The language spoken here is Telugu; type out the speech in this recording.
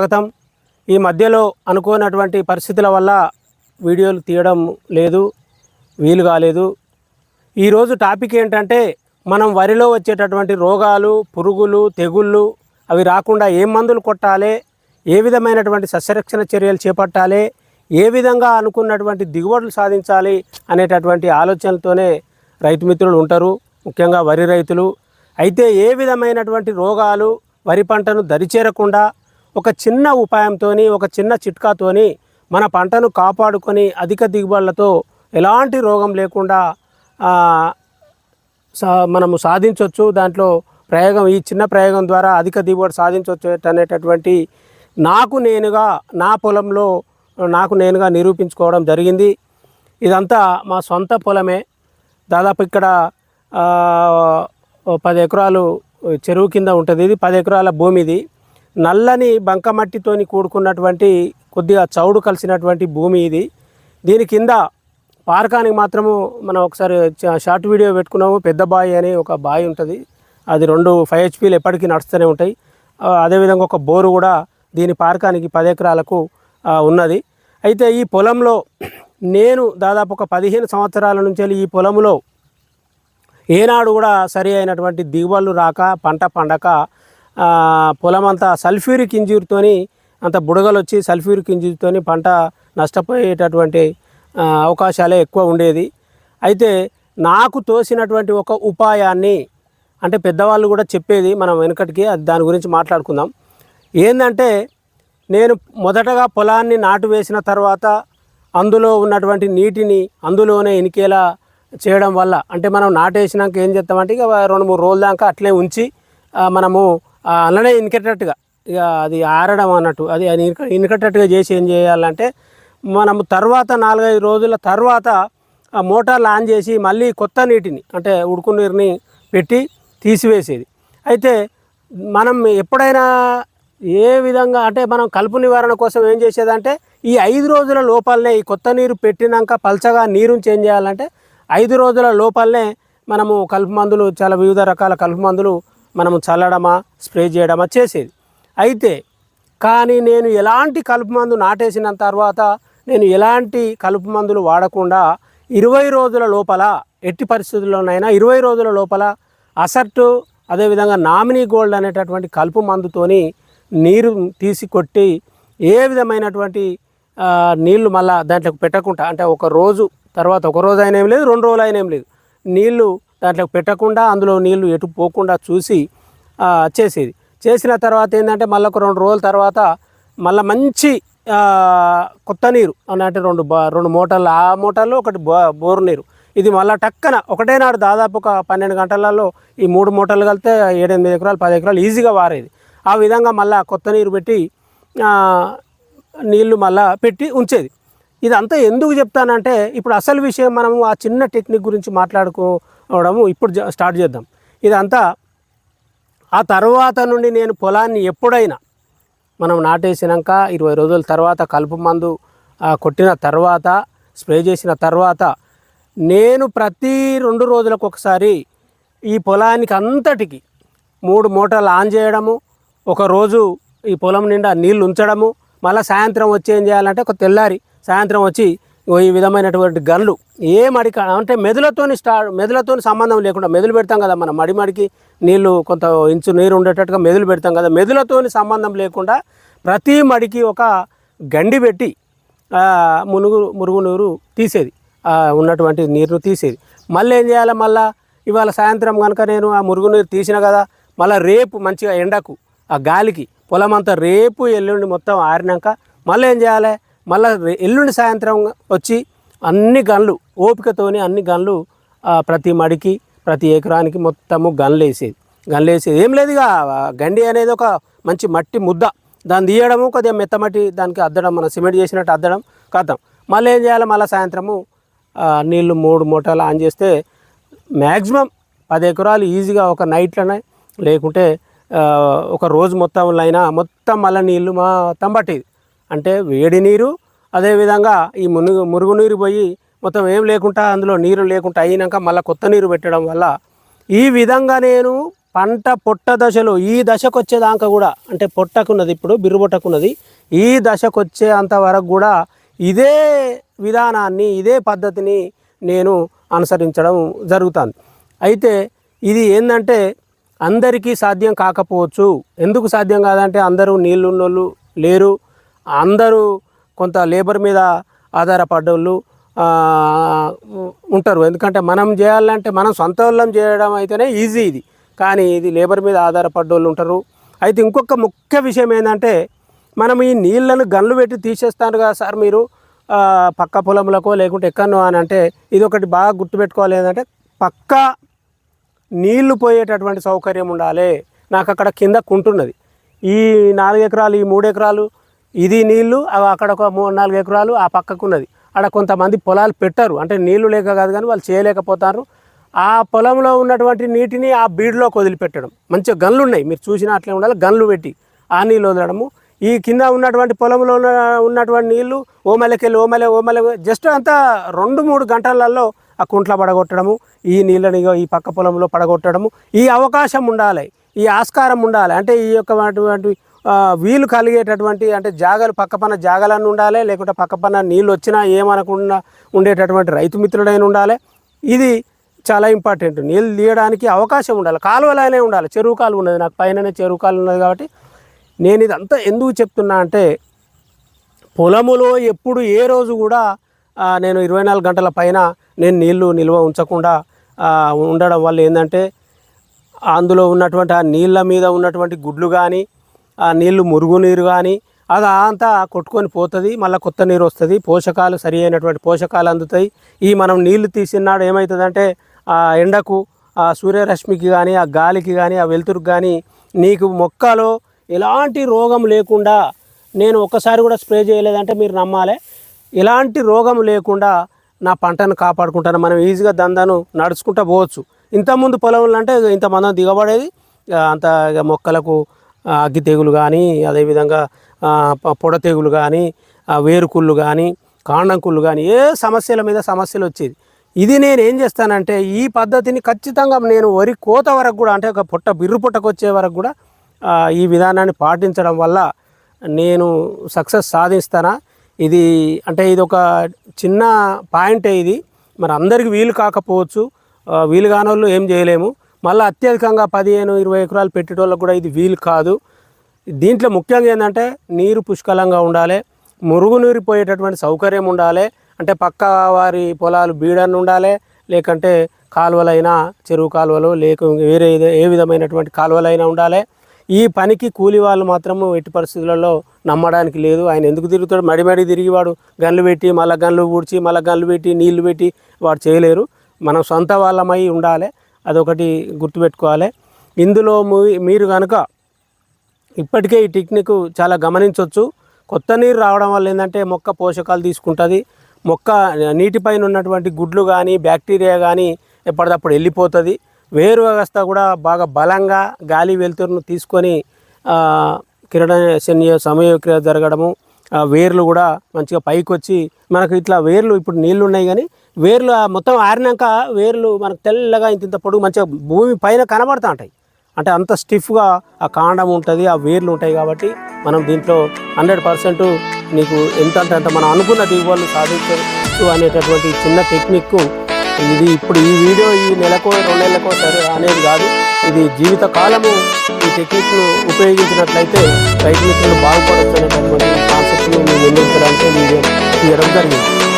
స్వాగతం. ఈ మధ్యలో అనుకోనటువంటి పరిస్థితుల వల్ల వీడియోలు తీయడం లేదు వీలు కాలేదు. ఈరోజు టాపిక్ ఏంటంటే మనం వరిలో వచ్చేటటువంటి రోగాలు పురుగులు తెగుళ్ళు అవి రాకుండా ఏం మందులు కొట్టాలి ఏ విధమైనటువంటి సస్యరక్షణ చర్యలు చేపట్టాలి ఏ విధంగా అనుకున్నటువంటి దిగుబడులు సాధించాలి అనేటటువంటి ఆలోచనలతోనే రైతు మిత్రులు ఉంటారు ముఖ్యంగా వరి రైతులు. అయితే ఏ విధమైనటువంటి రోగాలు వరి పంటను దరిచేరకుండా ఒక చిన్న ఉపాయంతోని ఒక చిన్న చిట్కాతోని మన పంటను కాపాడుకొని అధిక దిగుబడులతో ఎలాంటి రోగం లేకుండా సా మనము సాధించవచ్చు దాంట్లో ప్రయోగం ఈ చిన్న ప్రయోగం ద్వారా అధిక దిగుబడి సాధించవచ్చు అనేటటువంటి నాకు నేనుగా నా పొలంలో నాకు నేనుగా నిరూపించుకోవడం జరిగింది. ఇదంతా మా సొంత పొలమే. దాదాపు ఇక్కడ పది ఎకరాలు చెరువు కింద ఉంటుంది. ఇది పది ఎకరాల భూమి ఇది నల్లని బంకమట్టితోని కూడుకున్నటువంటి కొద్దిగా చౌడు కలిసినటువంటి భూమి ఇది. దీని కింద పారకానికి మాత్రము మనం ఒకసారి షార్ట్ వీడియో పెట్టుకున్నాము. పెద్ద బావి అని ఒక బావి ఉంటుంది. అది రెండు ఫైవ్ హెచ్పీలు ఎప్పటికీ నడుస్తూనే ఉంటాయి. అదేవిధంగా ఒక బోరు కూడా దీని పారకానికి పది ఎకరాలకు ఉన్నది. అయితే ఈ పొలంలో నేను దాదాపు ఒక పదిహేను సంవత్సరాల నుంచి ఈ పొలంలో ఏనాడు కూడా సరి అయినటువంటి దిగుబడులు రాక పంట పండక పొలం అంతా సల్ఫ్యూరిక్ ఇంజూరితోని అంత బుడగలు వచ్చి సల్ఫ్యూరిక్ ఇంజూరితోని పంట నష్టపోయేటటువంటి అవకాశాలే ఎక్కువ ఉండేది. అయితే నాకు తోసినటువంటి ఒక ఉపాయాన్ని అంటే పెద్దవాళ్ళు కూడా చెప్పేది మనం వెనుకటికి అది దాని గురించి మాట్లాడుకుందాం. ఏంటంటే నేను మొదటగా పొలాన్ని నాటు వేసిన తర్వాత అందులో ఉన్నటువంటి నీటిని అందులోనే ఇనికేలా చేయడం వల్ల అంటే మనం నాటేసినాక ఏం చేస్తామంటే ఇక రెండు మూడు రోజుల దాకా అట్లే ఉంచి మనము అలానే ఇనికేటట్టుగా. ఇక అది ఆరడం అన్నట్టు. అది అది ఇనుక చేసి ఏం చేయాలంటే మనము తర్వాత నాలుగైదు రోజుల తర్వాత ఆ మోటార్లు ఆన్ చేసి మళ్ళీ కొత్త నీటిని అంటే ఉడుకు నీరుని పెట్టి తీసివేసేది. అయితే మనం ఎప్పుడైనా ఏ విధంగా అంటే మనం కలుపు నివారణ కోసం ఏం చేసేదంటే ఈ ఐదు రోజుల లోపలనే ఈ కొత్త నీరు పెట్టినాక పల్చగా నీరుని చేంజ్ చేయాలంటే ఐదు రోజుల లోపలనే మనము కలుపు మందులు చాలా వివిధ రకాల కలుపు మందులు మనము చల్లడమా స్ప్రే చేయడమా చేసేది. అయితే కానీ నేను ఎలాంటి కలుపు మందు నాటేసిన తర్వాత నేను ఎలాంటి కలుపు మందులు వాడకుండా ఇరవై రోజుల లోపల ఎట్టి పరిస్థితుల్లోనైనా ఇరవై రోజుల లోపల అసర్టు అదేవిధంగా నామినీ గోల్డ్ అనేటటువంటి కలుపు మందుతోని నీరు తీసి కొట్టి ఏ విధమైనటువంటి నీళ్ళు మళ్ళా దాంట్లోకి పెట్టకుండా అంటే ఒక రోజు తర్వాత ఒక రోజు అయినా ఏం లేదు రెండు రోజులు అయినా ఏం లేదు నీళ్ళు దాంట్లో పెట్టకుండా అందులో నీళ్ళు ఎటు పోకుండా చూసి చేసేది. చేసిన తర్వాత ఏంటంటే మళ్ళీ ఒక రెండు రోజుల తర్వాత మళ్ళీ మంచి కొత్త నీరు అన్నట్టు అంటే రెండు రెండు మోటార్లు ఆ మోటార్లు ఒకటి బో బోరు నీరు. ఇది మళ్ళీ టక్కన ఒకటే నాడు దాదాపు ఒక పన్నెండు గంటలలో ఈ మూడు మోటార్లు కలిపితే ఏడెనిమిది ఎకరాలు పది ఎకరాలు ఈజీగా వారేది. ఆ విధంగా మళ్ళీ కొత్త నీరు పెట్టి నీళ్ళు మళ్ళీ పెట్టి ఉంచేది. ఇదంతా ఎందుకు చెప్తానంటే ఇప్పుడు అసలు విషయం మనము ఆ చిన్న టెక్నిక్ గురించి మాట్లాడుకో అవడము ఇప్పుడు స్టార్ట్ చేద్దాం. ఇదంతా ఆ తర్వాత నుండి నేను పొలాన్ని ఎప్పుడైనా మనం నాటేసినాక ఇరవై రోజుల తర్వాత కలుపు మందు కొట్టిన తర్వాత స్ప్రే చేసిన తర్వాత నేను ప్రతి రెండు రోజులకు ఒకసారి ఈ పొలానికి అంతటికి మూడు మోటార్లు ఆన్ చేయడము ఒకరోజు ఈ పొలం నిండా నీళ్ళు ఉంచడము మళ్ళీ సాయంత్రం వచ్చి ఏం చేయాలంటే ఒక తెల్లారి సాయంత్రం వచ్చి ఈ విధమైనటువంటి గన్లు ఏ మడిక అంటే మెదులతోని స్టా మెదులతోని సంబంధం లేకుండా మెదులు పెడతాం కదా మనం. మడి మడికి నీళ్ళు కొంత ఇంచు నీరు ఉండేటట్టుగా మెదులు పెడతాం కదా. మెదులతోని సంబంధం లేకుండా ప్రతి మడికి ఒక గండి పెట్టి మునుగు మురుగు నీరు తీసేది ఉన్నటువంటి నీరును తీసేది. మళ్ళీ ఏం చేయాలి? మళ్ళీ ఇవాళ సాయంత్రం కనుక నేను ఆ మురుగు నీరు తీసిన కదా మళ్ళీ రేపు మంచిగా ఎండకు ఆ గాలికి పొలం అంతా రేపు ఎల్లుండి మొత్తం ఆరినాక మళ్ళీ ఏం చేయాలి? మళ్ళీ ఎల్లుండి సాయంత్రం వచ్చి అన్ని గన్లు ఓపికతోని అన్ని గన్లు ప్రతి మడికి ప్రతి ఎకరానికి మొత్తము గన్లు వేసేది గన్లు వేసేది ఏం లేదు ఇక గండి అనేది ఒక మంచి మట్టి ముద్ద. దాన్ని తీయడము కొద్దిగా మెత్తమట్టి దానికి అద్దడం మనం సిమెంట్ చేసినట్టు అద్దడం కథం మళ్ళీ ఏం చేయాలి మళ్ళీ సాయంత్రము నీళ్ళు నీళ్ళు మూడు మూటలు ఆన్ చేస్తే మ్యాక్సిమం పది ఎకరాలు ఈజీగా ఒక నైట్లోనే లేకుంటే ఒక రోజు మొత్తంలో అయినా మొత్తం మళ్ళీ నీళ్ళు మొత్తం పట్టేది. అంటే వేడి నీరు అదేవిధంగా ఈ మునుగు మురుగు నీరు పోయి మొత్తం ఏం లేకుండా అందులో నీరు లేకుండా అయినాక మళ్ళీ కొత్త నీరు పెట్టడం వల్ల ఈ విధంగా నేను పంట పొట్ట దశలో ఈ దశకు వచ్చేదాకా కూడా అంటే పొట్టకున్నది ఇప్పుడు బిర్రుబొట్టకున్నది ఈ దశకు వచ్చేంత వరకు కూడా ఇదే విధానాన్ని ఇదే పద్ధతిని నేను అనుసరించడం జరుగుతుంది. అయితే ఇది ఏంటంటే అందరికీ సాధ్యం కాకపోవచ్చు. ఎందుకు సాధ్యం కాదంటే అందరూ నీళ్ళున్నోళ్ళు లేరు. అందరూ కొంత లేబర్ మీద ఆధారపడ్డోళ్ళు ఉంటారు. ఎందుకంటే మనం చేయాలంటే మనం సొంత వాళ్ళం చేయడం అయితేనే ఈజీ ఇది. కానీ ఇది లేబర్ మీద ఆధారపడ్డోళ్ళు ఉంటారు. అయితే ఇంకొక ముఖ్య విషయం ఏంటంటే మనం ఈ నీళ్ళను గన్లు పెట్టి తీసేస్తాను కదా సార్ మీరు? పక్క పొలంలకో లేకుంటే ఎక్కడనో అని అంటే ఇది ఒకటి బాగా గుర్తుపెట్టుకోవాలి ఏంటంటే పక్క నీళ్ళు పోయేటటువంటి సౌకర్యం ఉండాలి. నాకు అక్కడ కింద కుంటున్నది. ఈ నాలుగు ఎకరాలు ఈ మూడు ఎకరాలు ఇది నీళ్ళు అవి అక్కడ ఒక మూడు నాలుగు ఎకరాలు ఆ పక్కకున్నది. అక్కడ కొంతమంది పొలాలు పెట్టరు. అంటే నీళ్ళు లేక కాదు కానీ వాళ్ళు చేయలేకపోతారు. ఆ పొలంలో ఉన్నటువంటి నీటిని ఆ బీడులోకి వదిలిపెట్టడం. మంచిగా గన్లు ఉన్నాయి. మీరు చూసినా అట్లే ఉండాలి. గన్లు పెట్టి ఆ నీళ్ళు వదలడము. ఈ కింద ఉన్నటువంటి పొలంలో ఉన్న ఉన్నటువంటి నీళ్ళు ఓమలకెళ్ళి ఓమలే ఓమలే జస్ట్ అంతా రెండు మూడు గంటలలో ఆ కుంట్ల పడగొట్టడము. ఈ నీళ్ళని ఈ పక్క పొలంలో పడగొట్టడము. ఈ అవకాశం ఉండాలి. ఈ ఆస్కారం ఉండాలి. అంటే ఈ యొక్క అటువంటి వీలు కలిగేటటువంటి అంటే జాగలు పక్కపన్న జాగాలన్నీ ఉండాలి లేకుంటే పక్కపన్న నీళ్ళు వచ్చినా ఏమనకుండా ఉండేటటువంటి రైతు మిత్రుడైన ఉండాలి. ఇది చాలా ఇంపార్టెంట్. నీళ్ళు తీయడానికి అవకాశం ఉండాలి కాలువలైనా ఉండాలి. చెరువు కాలువ ఉన్నది నాకు పైననే చెరువు కాలువ ఉన్నది కాబట్టి నేను ఇదంతా ఎందుకు చెప్తున్నా అంటే పొలములో ఎప్పుడు ఏ రోజు కూడా నేను ఇరవై నాలుగు గంటల పైన నేను నీళ్ళు నిల్వ ఉంచకుండా ఉండడం వల్ల ఏంటంటే అందులో ఉన్నటువంటి ఆ నీళ్ళ మీద ఉన్నటువంటి గుడ్లు కానీ నీళ్ళు మురుగునీరు కానీ అది అంతా కొట్టుకొని పోతుంది మళ్ళీ కొత్త నీరు వస్తుంది పోషకాలు సరి అయినటువంటి పోషకాలు అందుతాయి. ఈ మనం నీళ్ళు తీసినాడు ఏమవుతుందంటే ఆ ఎండకు ఆ సూర్యరశ్మికి కానీ ఆ గాలికి కానీ ఆ వెలుతురుకి కానీ నీకు మొక్కలో ఎలాంటి రోగం లేకుండా నేను ఒక్కసారి కూడా స్ప్రే చేయలేదంటే మీరు నమ్మాలి. ఎలాంటి రోగం లేకుండా నా పంటను కాపాడుకుంటాను. మనం ఈజీగా దందను నడుచుకుంటూ పోవచ్చు. ఇంతకుముందు పొలంలో అంటే ఇంతమంది దిగబడేది అంత ఇక మొక్కలకు అగ్గి తెగులు కానీ అదేవిధంగా పొడ తెగులు కానీ వేరుకుళ్ళు కానీ కాండంకుళ్ళు కానీ ఏ సమస్యల మీద సమస్యలు వచ్చేది. ఇది నేను ఏం చేస్తానంటే ఈ పద్ధతిని ఖచ్చితంగా నేను వరి కోత వరకు కూడా అంటే ఒక పుట్ట బిర్రు పుట్టకు వచ్చే వరకు కూడా ఈ విధానాన్ని పాటించడం వల్ల నేను సక్సెస్ సాధిస్తానా? ఇది అంటే ఇది ఒక చిన్న పాయింటే ఇది. మరి అందరికి వీలు కాకపోవచ్చు. వీలు కాని వాళ్ళు ఏం చేయలేము. మళ్ళీ అత్యధికంగా పదిహేను ఇరవై ఎకరాలు పెట్టేటోళ్ళకు కూడా ఇది వీలు కాదు. దీంట్లో ముఖ్యంగా ఏంటంటే నీరు పుష్కలంగా ఉండాలి మురుగునీరు పోయేటటువంటి సౌకర్యం ఉండాలి అంటే పక్క వారి పొలాలు బీడన్ ఉండాలి లేకంటే కాలువలైనా చెరువు కాలువలు లేక వేరే ఏ విధమైనటువంటి కాలువలైనా ఉండాలి. ఈ పనికి కూలి వాళ్ళు మాత్రము ఎట్టి పరిస్థితులలో నమ్మడానికి లేదు. ఆయన ఎందుకు తిరుగుతాడు? మడిమడి తిరిగి వాడు గన్లు పెట్టి మళ్ళీ గన్లు పూడ్చి మళ్ళీ గన్లు పెట్టి నీళ్ళు పెట్టి వాడు చేయలేరు. మనం సొంత వాళ్ళమై ఉండాలి. అదొకటి గుర్తుపెట్టుకోవాలి. ఇందులో మూవీ మీరు కనుక ఇప్పటికే ఈ టెక్నిక్ చాలా గమనించవచ్చు కొత్త నీరు రావడం వల్ల ఏంటంటే మొక్క పోషకాలు తీసుకుంటుంది. మొక్క నీటిపైన ఉన్నటువంటి గుడ్లు కానీ బ్యాక్టీరియా కానీ ఎప్పటికప్పుడు వెళ్ళిపోతుంది. వేరు వ్యవస్థ కూడా బాగా బలంగా గాలి వెలుతురును తీసుకొని ఆ, కిరణ శన్య సమయక్రియ జరగడము ఆ వేర్లు కూడా మంచిగా పైకి వచ్చి మనకు ఇట్లా వేర్లు ఇప్పుడు నీళ్ళు ఉన్నాయి కానీ వేర్లు మొత్తం ఆరినాక వేర్లు మనకు తెల్లగా ఇంత ఇంత పొడుగు మంచిగా భూమి పైన కనబడుతూ ఉంటాయి. అంటే అంత స్టిఫ్గా ఆ కాండం ఉంటుంది ఆ వేర్లు ఉంటాయి కాబట్టి మనం దీంట్లో హండ్రెడ్ పర్సెంట్ నీకు ఎంత అంటే అంత మనం అనుకున్న దిగుబడులు సాధించవచ్చు అనేటటువంటి చిన్న టెక్నిక్ ఇది ఇప్పుడు ఈ వీడియో ఈ నెలకో రెండు నెలలకో సరే అనేది కాదు. ఇది జీవిత కాలము ఈ టెక్నిక్ను ఉపయోగించినట్లయితే రైతు మిత్రులు బాగుపడచ్చు అనేటటువంటి కాన్సెప్ట్ను మేము నిర్మించడానికి వీడియో తీయడం జరిగింది.